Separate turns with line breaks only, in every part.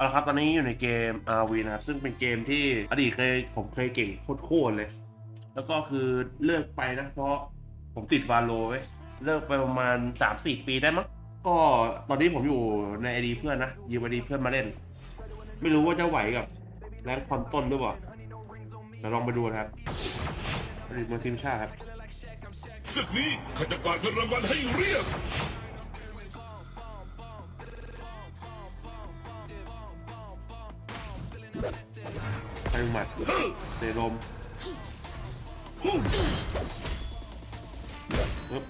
เอาละครับ ตอนนี้อยู่ในเกม RV นะครับ ซึ่งเป็นเกมที่อดีตเคยผมเคยเก่งโคตรๆเลย แล้วก็คือเลิกไปนะ เพราะผมติดวาโลไว้เลิกไปประมาณ 3-4 ปีได้มั้ง ก็ตอนนี้ผมอยู่ในไอดีเพื่อนนะยืมไอดีเพื่อนมาเล่น ไม่รู้ว่าจะไหวกับแรงคอนต้นหรือเปล่าเดี๋ยวลองไปดูนะครับอดีตมือทีมชาติครับ
ศึกนี้ข้าจะกวาดเงินรางวัลให้เรียบ
ไปหมัดเตะลมปึ๊บ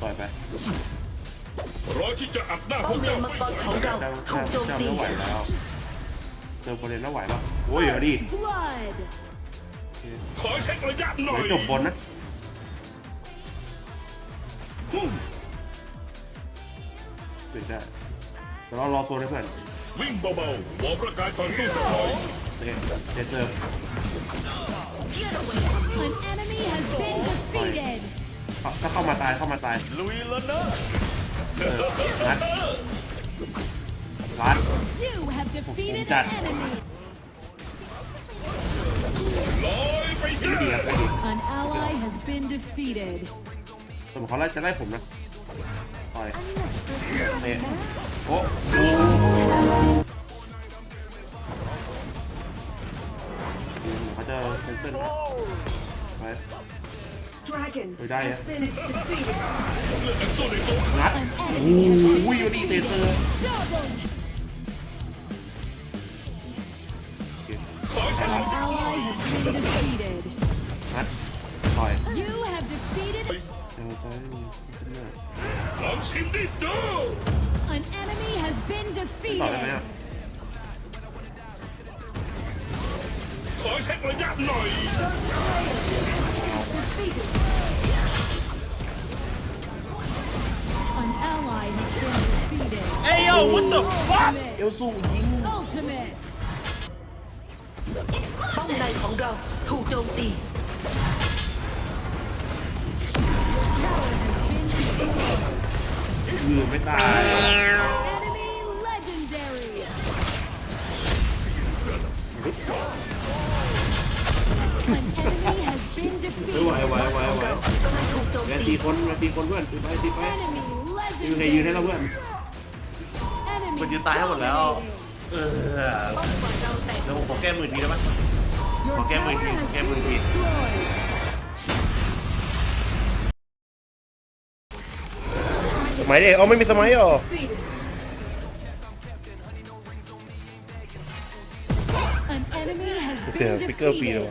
ปล่อยไป
รอที่จะอัดหน้าพ
ป้อ
ว
ม
ก
เล
เจ้าน
มังกรของเรา
เจ้า
ถู
เจ้าก
โจม
เจ้า
ตี
ไม่ไหวแล้วเจอประเด็นแล้วไหวปะโอ้ยเดี๋ยวดิ
Blood.
ขอเช็คระยะหน่อ
เดี๋
ย
ยวจบบนนะ เดี๋ยวได้เดี๋ยวเรารอตัวนะเพื่อน
วิ่งเบาๆวอร์มร่างกายก่อนสู้สักหน่อย
โอเคเดี๋ยวเสิร์ฟ
An enemy has been defeated.
ถ้าเข้ามาตายเข้ามาตาย
ลุยแล้วนะ
เออรัดรัด
You have defeated
That-
an enemy.
ลอยไป
ดี
ได้
ดีครับดี
An ally has been defeated.
สมมติเขาไล่จะไล่ผมนะ ต่อยเตะโอ้โหเขาจะเซนเซอร์นะไป
Dragon
Ôi, đây
has
à.
been defeated
สู้ในตัว
งัด
An
โอ้
enemy has
โห
been
ดีเตะเซอร์
double.
ขอเช็ค
An ally has been defeated.
งัดต่อย
You have defeated
เจอซ้ายขึ้นหน้า
ลองชิมดิดู
an enemy has been
ต่อยได้ไหม
defeated.
อ่ะ
ขอเช็คระยะหน่อย
An ally has been defeated.
เอ้ยโอ้ what the fuck เอ
Ultimate.
ลซูยิง
Ultimate.
ป้อมในของเราถูกโจมตี
ยืนไม่ตาย
Enemy legendary.
เฮ้ไหวไหวไหวไหว
กำลังถูกตี
คนแมนตีคนเพื่อนตีไปตีไปยืนใครยืนให้เราเพื่อน มันยืนตายให้หมดแล้ว เออ
แตก
เดี๋ยวผมขอแก้มือทีได้ไหม
Your
Có cái
tower
mười
has
nghìn, cái
been
mười nghìn.
destroyed.
สมัยเด็กเอาไม่มีสมัยหรอ
An enemy has
เสี
Samael es hombre,
mi Samael. Sí. O sea, pica
lo
piro.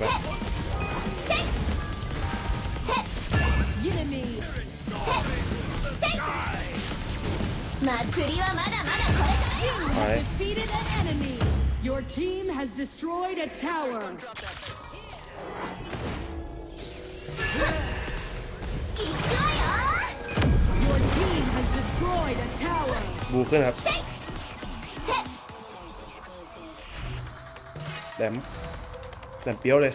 No. は
い。Your team has destroyed a tower.
บูขึ้นครับแหลมแหลมเปี้ยวเลย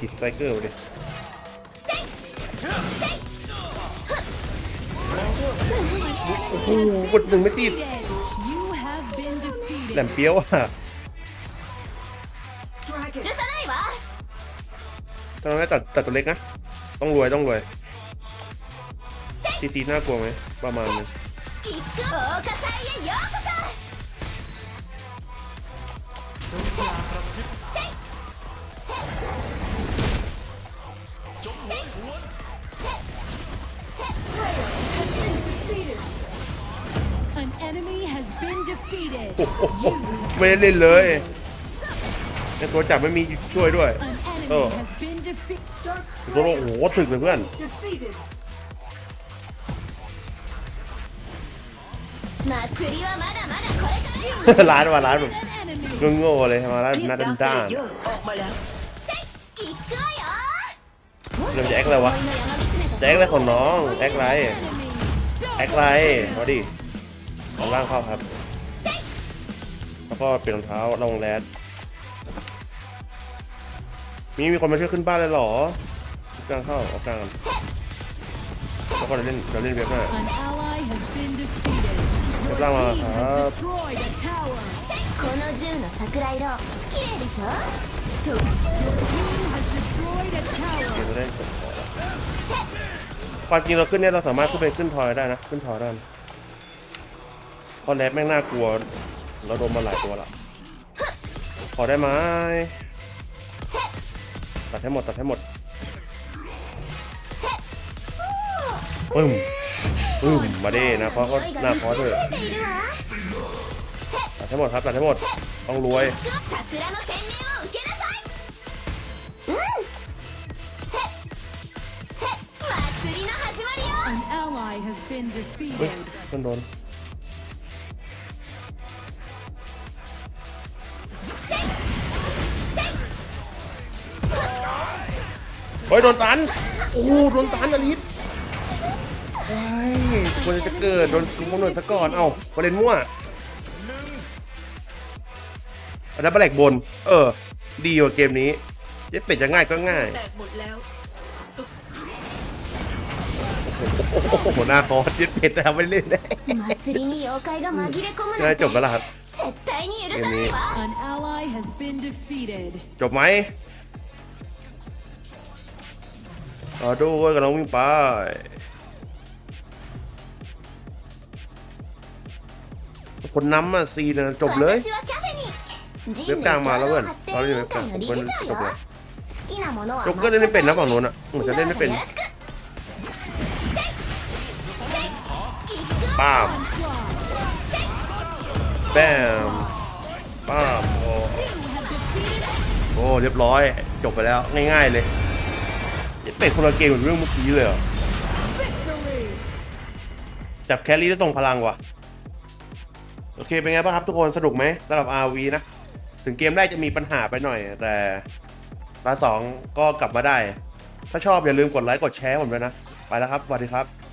ติสไตรเกอร์ไปโอ้โหกดหนึ่งไม่ติดแหลมเปี้ยวอะต้องได้ตัดตัดตัวเล็กนะ ต้องรวยต้องรวยซีซีน่ากลัวไหมประมาณนึง
An enemy has been defeated.
โอ้โหไม่ได้เล่นเลยในตัวจับไม่มีช่วยด้วย
An enemy
Oh.
has been defeated.
Dark
ตัวโอ้โหถึกเลยเพื่อน
defeated
祭りはまだまだこれからよ
ร้านว่ะร้านผม
An enemy. enemy.
โง่ๆเลยมาแล้ว
เรีย
หน้าก
ดาวเซ
ด้า
เล
น
เยอร์ออกมาแล้ว
行くわよ
ๆ เราจะแอคอะไรวะจะแอคอะไรของน้อง แอคไรแอคไรมาดิเอาล่างเข้าครับ แล้วก็เปลี่ยนรองเท้าลงแรดมีมีคนมาช่วยขึ้นบ้านเลยหรอกลางเข้าออกกลางแล้วก็เราเล่นเราเล่นเว็บหน้า
เว็บล่าง
มา
ครั
บ
destroyed a tower.
この銃の桜色綺麗でしょ特
Your team has destroyed a
เกม
tower.
จะได้จบก่อนความจริงเราขึ้นเนี่ยเราสามารถขึ้นไปขึ้นทอยได้นะ ขึ้นทอยได้นะเพราะแรดแม่งน่ากลัว เราโดนมาหลายตัวละขอได้ไหมตัดให้หมดตัดให้หมดปึ้มปึ้มมาดินะเพราะเขาหน้าเพราะเถอะ
増えているわ
ตั ทั้งหมดครับตัดทั้งหมด ต้องรวย
An
นโดน เฮ้ย โดนตัน โอ้โดนตันอลิสเฮ้ยควรจะเกิด โดนกูกำหนดซะก่อน เอ้าประเด็นมั่ว อันนั้นแปลกบน เออ ดีกว่าเกมนี้เจ๊เป็ดจะง่ายก็ง่าย
แตกหมดแล้วสุด
โอ้โหหัวหน้าคอเจ๊เป็ดทำไม่เล่นได้
祭りに妖怪が紛れ込む
ง่า
ないんて
จบแล้วล่ะครับ
絶対に許さないわ
An ally has been defeated.
จบไหมเอาด้วยกำลังวิ่งไป คนน้ำอ่ะซีนะจบเลย
私はキャフェに
เว็บกลางมาแล้วเพื่อนเราอ
ยู่
เว็บกลาง
ผมเพื่อน
จบ
แกเก
อร์เล่นไม่เป็นนะฝั่งโน้นอะเหมือนจะเล่นไม่เป็นป้ามแบมป้ามโอ้โอ้เรียบร้อย จบไปแล้วง่ายๆเลยเป็นคนละเกมเหมือนเรื่องเมื่อกี้เลยเหรอจับแคลรี่ได้ตรงพลังว่ะ โอเค เป็นไงบ้างครับทุกคนสนุกไหมสำหรับ RV นะ ถึงเกมแรกจะมีปัญหาไปหน่อย แต่ตาสองก็กลับมาได้ ถ้าชอบอย่าลืมกดไลค์กดแชร์ผมด้วยนะ ไปแล้วครับสวัสดีครับ